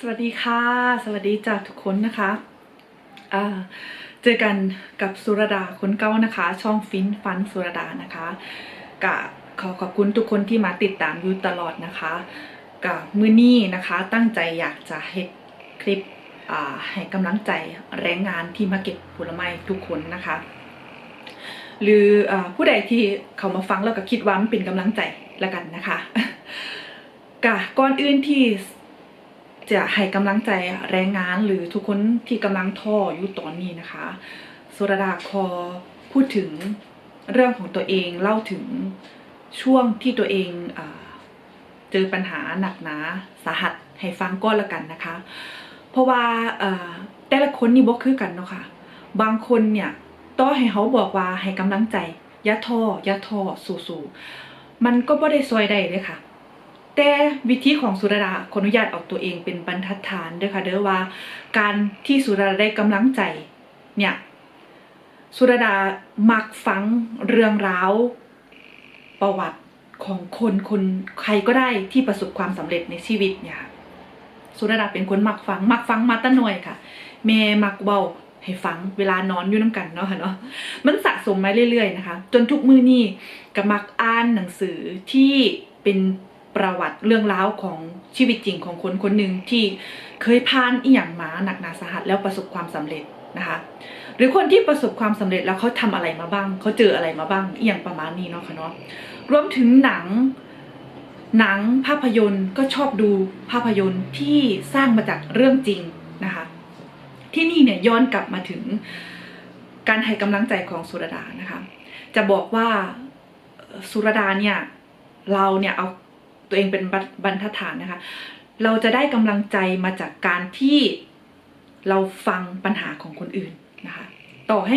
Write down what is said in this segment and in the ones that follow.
สวัสดีค่ะ สวัสดีจากทุกคนนะคะเจอกันกับสุรดาคนเก้านะคะ ช่องฟินฟันสุรดานะคะกะขอขอบคุณทุกคนที่มาติดตามอยู่ตลอดนะคะกะมือนี้นะคะตั้งใจอยากจะเฮ็ดคลิปให้กำลังใจแรงงานที่มาเก็บผลไม้ทุกคนนะคะ หรืออผู้ใดที่เขามาฟังแล้วก็คิดว่ามันเป็นกำลังใจละกันนะคะกะก่อนอื่นที่ จะให้กำลังใจแรงงานหรือทุกคนที่กำลังท้ออยู่ตอนนี้นะคะสุรดาคอพูดถึงเรื่องของตัวเองเล่าถึงช่วงที่ตัวเองอเจอปัญหาหนักหนาสาหัสให้ฟังก้อนละกันนะคะ เพราะว่าแต่ละคนนี่บ่คือกันเนาะค่ะ บางคนเนี่ยต่อให้เขาบอกว่าให้กำลังใจอย่าท้ออย่าท้อสู้ๆมันก็บ่ได้ซอยได้เลยค่ะ แต่วิธีของสุรดาขออนุญาตเออกตัวเองเป็นบรรทัดฐานเด้อค่ะเด้อว่า การที่สุรดาได้กำลังใจเนี่ยสุรดามักฟังเรื่องราวประวัติของคนคนใครก็ได้ที่ประสบความสำเร็จในชีวิตเนี่ยสุรดาเป็นคนมักฟัง มักฟังมาตั้งน่อยค่ะแม่มักเบาให้ฟังเวลานอนอยู่น้ำกันเนาะค่ะเนาะมันสะสมมาเรื่อยๆนะคะ จนทุกมือนี่ก็มักอ่านหนังสือที่เป็น ประวัติเรื่องราวของชีวิตจริงของคนคนหนึ่งที่เคยผ่านอีหยังมาหนักหนาสาหัสแล้วประสบความสำเร็จนะคะหรือคนที่ประสบความสำเร็จแล้วเขาทำอะไรมาบ้าง เขาเจออะไรมาบ้างอีหยังประมาณนี้เนาะค่ะเนาะรวมถึงหนังหนังภาพยนตร์ก็ชอบดูภาพยนตร์ที่สร้างมาจากเรื่องจริงนะคะที่นี่เนี่ยย้อนกลับมาถึงการให้กำลังใจของสุรดานะคะ จะบอกว่าสุรดาเนี่ยเราเนี่ยเอา ตัวเองเป็นบรรทัดฐานนะคะ เราจะได้กำลังใจมาจากการที่เราฟังปัญหาของคนอื่นนะคะ ต่อให้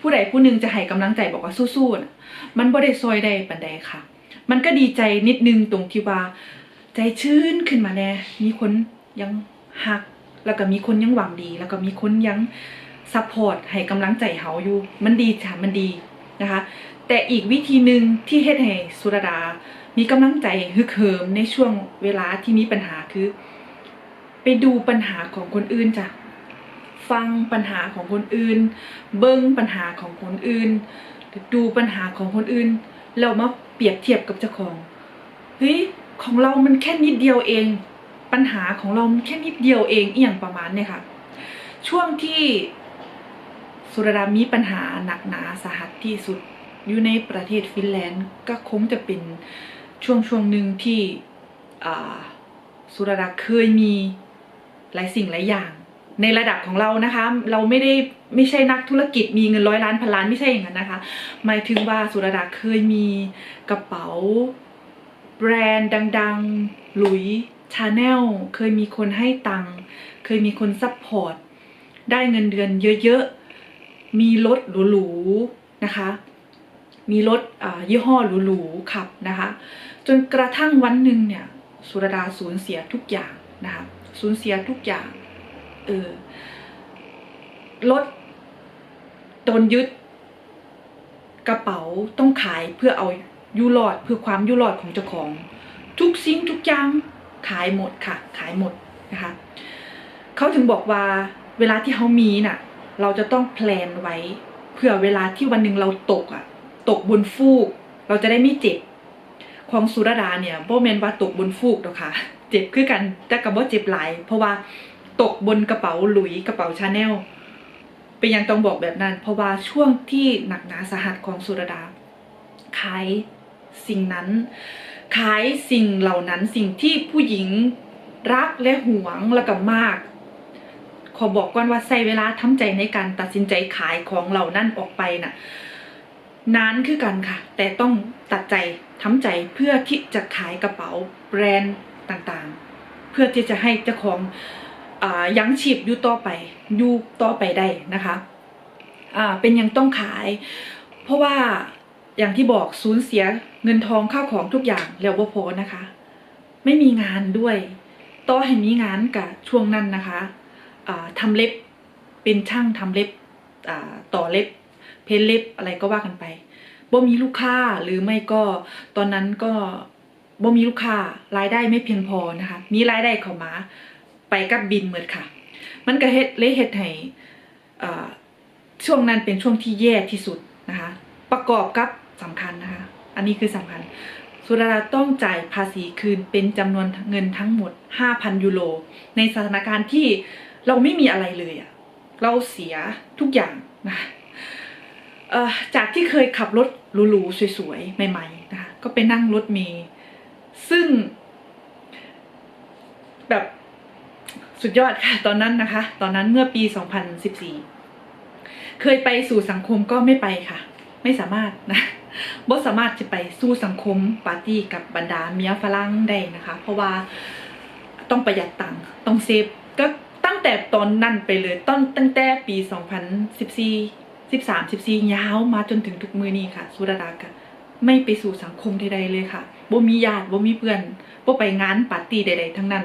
ผู้ใดผู้หนึ่งจะให้กำลังใจบอกว่าสู้ๆนะมันบ่ได้ซอยได้ปันใดค่ะ มันก็ดีใจนิดนึงตรงที่ว่า ใจชื้นขึ้นมาแน่มีคนยังหัก แล้วก็มีคนยังหวังดี แล้วก็มีคนยังซัพพอร์ตให้กำลังใจเฮาอยู่ มันดีค่ะมันดีนะคะ แต่อีกวิธีหนึ่งที่เฮ็ดให้สุรดา มีกำลังใจฮึกเหิมในช่วงเวลาที่มีปัญหาคือ ไปดูปัญหาของคนอื่นจ้ะฟังปัญหาของคนอื่น เบิ้งปัญหาของคนอื่น ดูปัญหาของคนอื่นแล้วมาเปรียบเทียบกับเจ้าของเฮ้ยของเรามันแค่นิดเดียวเอง ปัญหาของเรามันแค่นิดเดียวเองเอียงประมาณเนี่ยค่ะ ช่วงที่สุรดามีปัญหาหนักหนาสาหัสที่สุดอยู่ในประเทศฟินแลนด์ก็คงจะเป็น ช่วงช่วงหนึ่งที่สุรดาเคยมีหลายสิ่งหลายอย่าง ในระดับของเรานะคะ เราไม่ได้ไม่ใช่นักธุรกิจมีเงินร้อยล้านพันล้านไม่ใช่อย่างนั้นนะคะ หมายถึงว่าสุรดาเคยมีกระเป๋า แบรนด์ดัง ๆ หลุยชาแนลเคยมีคนให้ตังค์เคยมีคนซัพพอร์ตได้เงินเดือนเยอะ ๆ มีรถหรูๆนะคะ มีรถยี่ห้อหรูๆขับนะคะ จนกระทั่งวันหนึ่งเนี่ยสุรดาสูญเสียทุกอย่างนะคะสูญเสียทุกอย่างเออรถโดนยึดกระเป๋าต้องขายเพื่อเอายูรอดเพื่อความยูรอดของเจ้าของ ทุกสิ่งทุกอย่างขายหมดค่ะ ขายหมดนะคะเขาถึงบอกว่าเวลาที่เขามีน่ะ เราจะต้องแพลนไว้เพื่อเวลาที่วันหนึ่งเราตกอะ ตกบนฟูก เราจะได้ไม่เจ็บ ของสุรดาเนี่ยโบแมนว่าตกบนฟูกหรอกค่ะ เจ็บคือกันแต่กับว่าเจ็บหลาย เพราะว่าตกบนกระเป๋าหลุยกระเป๋าชาแนลเป็นยังต้องบอกแบบนั้น เพราะว่าช่วงที่หนักหนาสาหัสของสุรดา ขายสิ่งนั้น ขายสิ่งเหล่านั้นสิ่งที่ผู้หญิงรักและหวงแล้วก็มาก ขอบอกก่อนว่าใช้เวลาทำใจในการตัดสินใจขายของเหล่านั้นออกไปน่ะ นานคือกันค่ะ แต่ต้องตัดใจทำใจเพื่อที่จะขายกระเป๋าแบรนด์ต่างๆ เพื่อที่จะให้เจ้าของอยังชีพอยู่ต่อไปอยู่ต่อไปได้นะคะเป็นยังต้องขาย เพราะว่าอย่างที่บอกสูญเสียเงินทองข้าวของทุกอย่างแล้วบ่พอนะคะ ไม่มีงานด้วยต่อให้มีงานกับช่วงนั้นนะคะทำเล็บเป็นช่างทำเล็บต่อเล็บ เพ้นเล็บอะไรก็ว่ากันไปบ่มีลูกค้าหรือไม่ก็ตอนนั้นก็บ่มีลูกค้ารายได้ไม่เพียงพอนะคะ มีรายได้เข้ามา ไปกับบินเหมดค่ะ มันก็เฮ็ดเลยเฮ็ดให้ช่วงนั้นเป็นช่วงที่แย่ที่สุดนะคะ ประกอบกับสำคัญนะคะ อันนี้คือสำคัญ สุดาราต้องจ่ายภาษีคืนเป็นจำนวนเงินทั้งหมด 5,000 ยูโร ในสถานการณ์ที่เราไม่มีอะไรเลยอะเราเสียทุกอย่างนะ จากที่เคยขับรถหรูๆสวยๆ ใหม่ๆนะคะก็ไปนั่งรถเมล์ซึ่ง แบบสุดยอดค่ะ ตอนนั้นนะคะ ตอนนั้นเมื่อปี 2014 เคยไปสู่สังคมก็ไม่ไปค่ะ ไม่สามารถนะบ่สามารถจะไปสู้สังคมปาร์ตี้กับบรรดาเมียฝรั่งได้นะคะ เพราะว่าต้องประหยัดตังค์ต้องเซฟก็ตั้งแต่ตอนนั้นไปเลยต้นตั้งแต่ปี 2014 13 14ยาวมาจนถึงทุกมือนี้ค่ะ สุรดากะไม่ไปสู่สังคมใดๆเลยค่ะบ่มีญาติบ่มีเพื่อนบ่ไปงานปาร์ตี้ใด ๆ ทั้งนั้น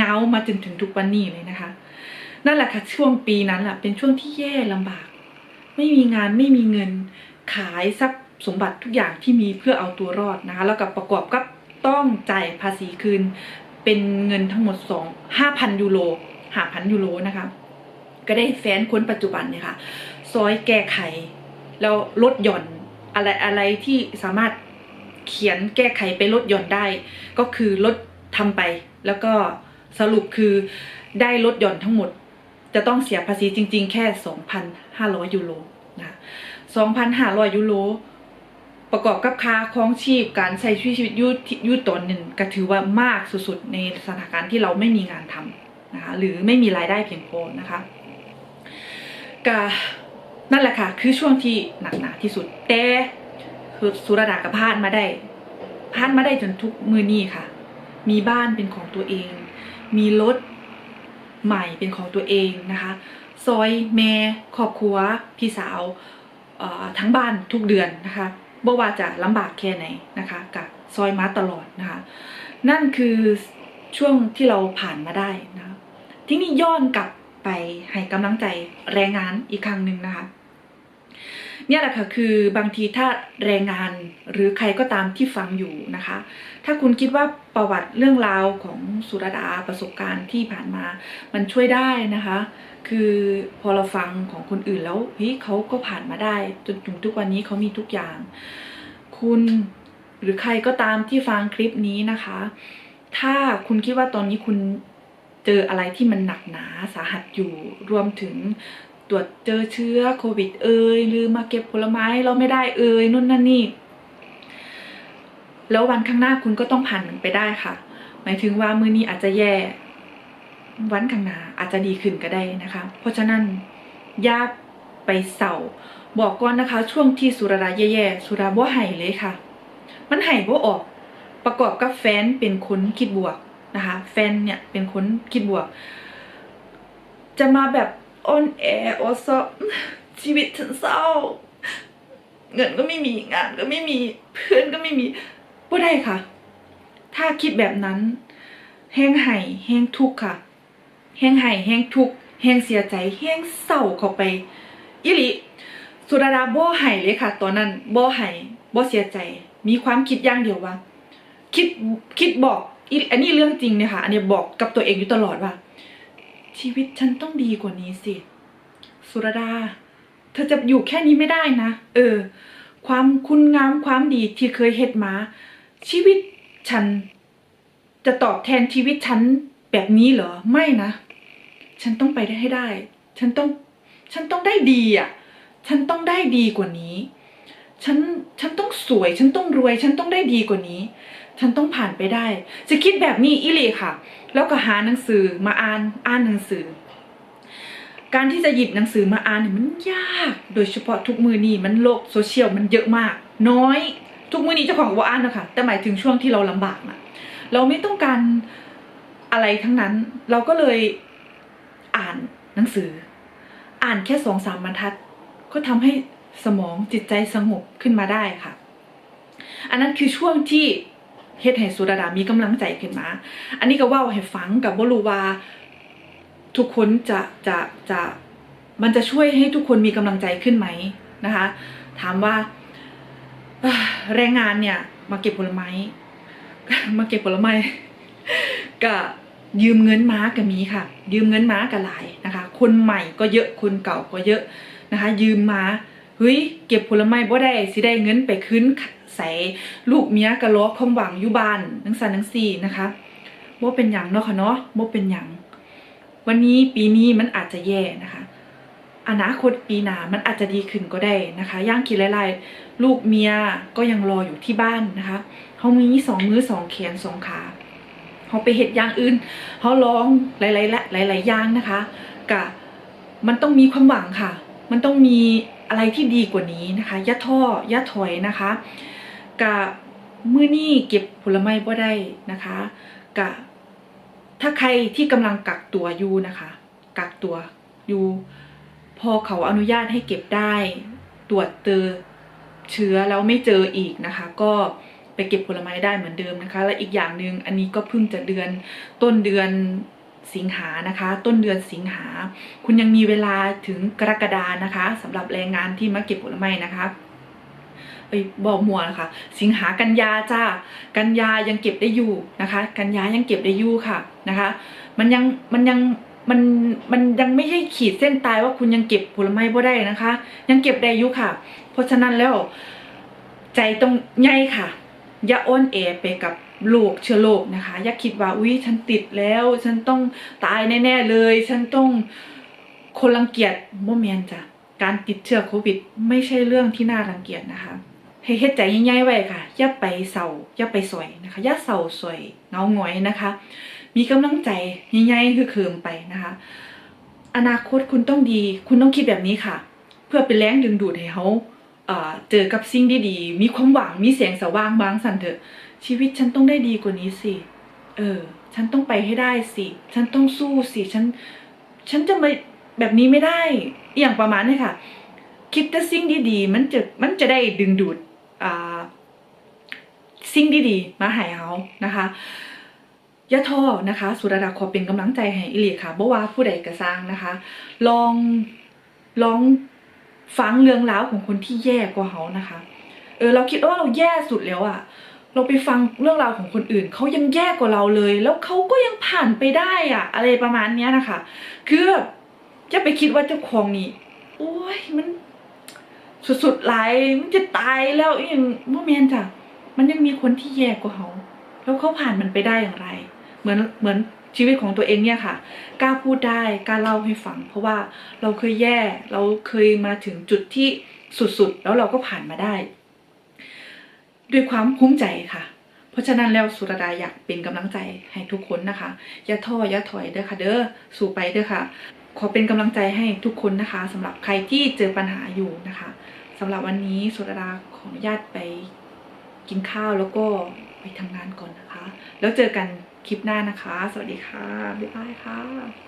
ยาวมาจนถึงทุกวันนี้เลยนะคะ นั่นแหละค่ะช่วงปีนั้นแหละเป็นช่วงที่แย่ลำบาก ไม่มีงานไม่มีเงินขายทรัพย์สมบัติทุกอย่างที่มีเพื่อเอาตัวรอดนะคะ แล้วกับประกอบกับต้องจ่ายภาษีคืนเป็นเงินทั้งหมดสองห้าพันยูโรห้าพันยูโรนะคะ ก็ได้แฟนคนปัจจุบันเนี่ยค่ะ ซอยแก้ไข แล้วลดหย่อนอะไรอะไรที่สามารถเขียนแก้ไขไปลดหย่อนได้ ก็คือลดทำไป แล้วก็สรุปคือได้ลดหย่อนทั้งหมด จะต้องเสียภาษีจริง ๆ แค่ 2,500 ยูโรนะ2,500 ยูโรประกอบกับค่าครองชีพการใช้ชีวิตอยูที่อยูตนหนึ่งก็ถือว่ามากสุดๆในสถานการณ์ที่เราไม่มีงานทำนะคะหรือไม่มีรายได้เพียงพอนะคะก็ นั่นแหละค่ะ คือช่วงที่หนักหนาที่สุด แต่คือสุรดากับพานมาได้พานมาได้จนทุกมือนี้ค่ะ มีบ้านเป็นของตัวเอง มีรถใหม่เป็นของตัวเองนะคะ ซอยแม่ครอบครัวพี่สาวทั้งบ้านทุกเดือนนะคะบ่ว่าจะลำบากแค่ไหนนะคะกับซอยมาตลอดนะคะ นั่นคือช่วงที่เราผ่านมาได้นะคะที่นี่ย้อนกลับ ไปให้กำลังใจแรงงานอีกครั้งหนึ่งนะคะเนี่ยแหละค่ะคือบางทีถ้าแรงงานหรือใครก็ตามที่ฟังอยู่นะคะ ถ้าคุณคิดว่าประวัติเรื่องราวของสุรดาประสบการณ์ที่ผ่านมา มันช่วยได้นะคะ คือพอเราฟังของคนอื่นแล้วเฮ้ยเขาก็ผ่านมาได้ จนถึงทุกวันนี้เขามีทุกอย่าง คุณหรือใครก็ตามที่ฟังคลิปนี้นะคะ ถ้าคุณคิดว่าตอนนี้คุณ เจออะไรที่มันหนักหนาสาหัสอยู่รวมถึงตรวจเจอเชื้อโควิดเอ่ยหรือมาเก็บผลไม้เราไม่ได้เอ่ยนู่นนั่นนี่ แล้ววันข้างหน้าคุณก็ต้องผ่านมันไปได้ค่ะ หมายถึงว่ามือนี้อาจจะแย่วันข้างหน้าอาจจะดีขึ้นก็ได้นะคะ เพราะฉะนั้นอย่าไปเศร้าบอกก่อนนะคะ ช่วงที่สุราแย่ๆสุราบ่ไห้เลยค่ะ มันไห้บ่ออก ประกอบกับแฟนเป็นคนคิดบวก นะคะแฟนเนี่ยเป็นคนคิดบวก จะมาแบบอ่อนแอโอซอชีวิตฉันเศร้า เงินก็ไม่มีงานก็ไม่มีเพื่อนก็ไม่มีบ่ได้ค่ะ ถ้าคิดแบบนั้น แห้งไห้แห้งทุกข์ค่ะ แห้งไห้แห้งทุกข์แห้งเสียใจแห้งเศร้าเข้าไปอิลิสุดาดาบ่ไห้เลยค่ะ ตอนนั้นบ่ไห้บ่เสียใจ มีความคิดอย่างเดียวว่า คิดคิดบอก อันนี้เรื่องจริงเนี่ยค่ะ อันนี้บอกกับตัวเองอยู่ตลอดว่า ชีวิตฉันต้องดีกว่านี้สิ สุรดา เธอจะอยู่แค่นี้ไม่ได้นะ เออ ความคุณงามความดีที่เคยเฮ็ดมา ชีวิตฉัน จะตอบแทนชีวิตฉันแบบนี้เหรอ ไม่นะ ฉันต้องไปได้ให้ได้ ฉันต้อง ฉันต้องได้ดีอะ ฉันต้องได้ดีกว่านี้ ฉันฉันต้องสวย ฉันต้องรวย ฉันต้องได้ดีกว่านี้ ฉันต้องผ่านไปได้ จะคิดแบบนี้อิเลยค่ะ แล้วก็หาหนังสือมาอ่านอ่านหนังสือ การที่จะหยิบหนังสือมาอ่านเนี่ยมันยาก โดยเฉพาะทุกมือนี้มันโลกโซเชียลมันเยอะมาก น้อย ทุกมือนี้เจ้าของว่าอ่านนะคะแต่หมายถึงช่วงที่เราลำบากนะเราไม่ต้องการอะไรทั้งนั้น เราก็เลยอ่านหนังสือ อ่านแค่สองสามบรรทัด ก็ทำให้ สมองจิตใจสงบขึ้นมาได้ค่ะ อันนั้นคือช่วงที่เฮ็ดให้สุดาดามีกำลังใจขึ้นมา อันนี้ก็ว่าให้ฟังกับบรูว่าทุกคนจะจะจะมันจะช่วยให้ทุกคนมีกำลังใจขึ้นไหมนะคะ ถามว่าแรงงานเนี่ย มาเก็บผลไม้มาเก็บผลไม้ก็ยืมเงินม้าก็มีค่ะ ยืมเงินม้าก็หลายนะคะ คนใหม่ก็เยอะคนเก่าก็เยอะนะคะ ยืมมา เฮ้ยเก็บผลไม้บ่ได้สิได้เงินไปคืนใส่ลูกเมียก็ล้อความหวังอยู่บ้านนังสันนังสี่นะคะบ่เป็นหยังเนาะค่ะเนาะบ่เป็นหยังวันนี้ปีนี้มันอาจจะแย่นะคะ อนาคตปีหน้ามันอาจจะดีขึ้นก็ได้นะคะย่างคิดหลายๆลูกเมียก็ยังรออยู่ที่บ้านนะคะเขามีสองมือสองแขนสองขาเขาไปเห็ดอย่างอื่นเขาร้องหลายๆและหลายๆอย่างนะคะกะมันต้องมีความหวังค่ะ มันต้องมี อะไรที่ดีกว่านี้นะคะย่าท้ออย่าถอยนะคะกะมื้อนี้เก็บผลไม้บ่ได้นะคะกะถ้าใครที่กำลังกักตัวอยู่นะคะ กักตัวอยู่พอเขาอนุญาตให้เก็บได้ตรวจเจอเชื้อแล้วไม่เจออีกนะคะ ก็ไปเก็บผลไม้ได้เหมือนเดิมนะคะ และอีกอย่างหนึ่งอันนี้ก็เพิ่งจะเดือนต้นเดือน สิงหานะคะ ต้นเดือนสิงหา คุณยังมีเวลาถึงกรกฎานะคะสำหรับแรงงานที่มาเก็บผลไม้นะคะไปบอกมัวนะคะ สิงหากันยาจ้ากันยายังเก็บได้อยู่นะคะ กันยายังเก็บได้อยู่ค่ะนะคะ มันยังมันยังมันมันยังไม่ใช่ขีดเส้นตายว่าคุณยังเก็บผลไม้บ่ได้นะคะ ยังเก็บได้อยู่ค่ะ เพราะฉะนั้นแล้วใจต้องใหญ่ค่ะ อย่าอ้อนแอไปกับ โรคเชื้อโรคนะคะ อย่าคิดว่าอุ้ยฉันติดแล้ว ฉันต้องตายแน่ๆเลย ฉันต้องคนรังเกียจโมเมนจ้ะการติดเชื้อโควิด ไม่ใช่เรื่องที่น่ารังเกียจนะคะให้เฮ็ดใจใหญ่ๆไว้ค่ะ อย่าไปเศร้าอย่าไปสวยนะคะ อย่าเศร้าสวยเงาหงอยนะคะ มีกำลังใจใหญ่ๆคือเคิมไปนะคะ อนาคตคุณต้องดี คุณต้องคิดแบบนี้ค่ะ เพื่อเป็นแรงดึงดูดให้เขาเอ่อเจอกับสิ่งดีๆ มีความหวัง มีแสงสว่างบางสันเถอะ ชีวิตฉันต้องได้ดีกว่านี้สิ เออ ฉันต้องไปให้ได้สิ ฉันต้องสู้สิ ฉัน ฉันจะไม่แบบนี้ไม่ได้ อย่างประมาณนี้ค่ะ คิดแต่สิ่งดีๆ มันจะ มันจะได้ดึงดูด อ่า สิ่งดีๆ มาให้เขานะคะอย่าท้อนะคะ สุรดาขอเป็นกำลังใจให้อิลีค่ะบ่ว่าผู้ใดก็สร้างนะคะ ลอง ลองฟังเรื่องราวของคนที่แย่กว่าเขานะคะ เออ เราคิดว่าเราแย่สุดแล้วอะ เราไปฟังเรื่องราวของคนอื่นเขายังแย่กว่าเราเลย แล้วเขาก็ยังผ่านไปได้อะอะไรประมาณเนี้ยนะคะ คือจะไปคิดว่าเจ้าของนี่โอ้ยมันสุดๆหลายมันจะตายแล้วอย่างโมเมียนจ้ะมันยังมีคนที่แย่กว่าเขาแล้วเขาผ่านมันไปได้อย่างไร เหมือนเหมือนชีวิตของตัวเองเนี่ยค่ะกล้าพูดได้กล้าเล่าให้ฟัง เพราะว่าเราเคยแย่ เราเคยมาถึงจุดที่สุดๆ แล้วเราก็ผ่านมาได้ ด้วยความภูมิใจค่ะ เพราะฉะนั้นแล้วสุรดาอยากเป็นกำลังใจให้ทุกคนนะคะอย่าท้ออย่าถอยเด้อค่ะ เด้อสู้ไปเด้อค่ะ ขอเป็นกำลังใจให้ทุกคนนะคะสำหรับใครที่เจอปัญหาอยู่นะคะสำหรับวันนี้สุรดาขออนุญาตไปกินข้าวแล้วก็ไปทำงานก่อนนะคะ แล้วเจอกันคลิปหน้านะคะ สวัสดีค่ะบ๊ายบายค่ะ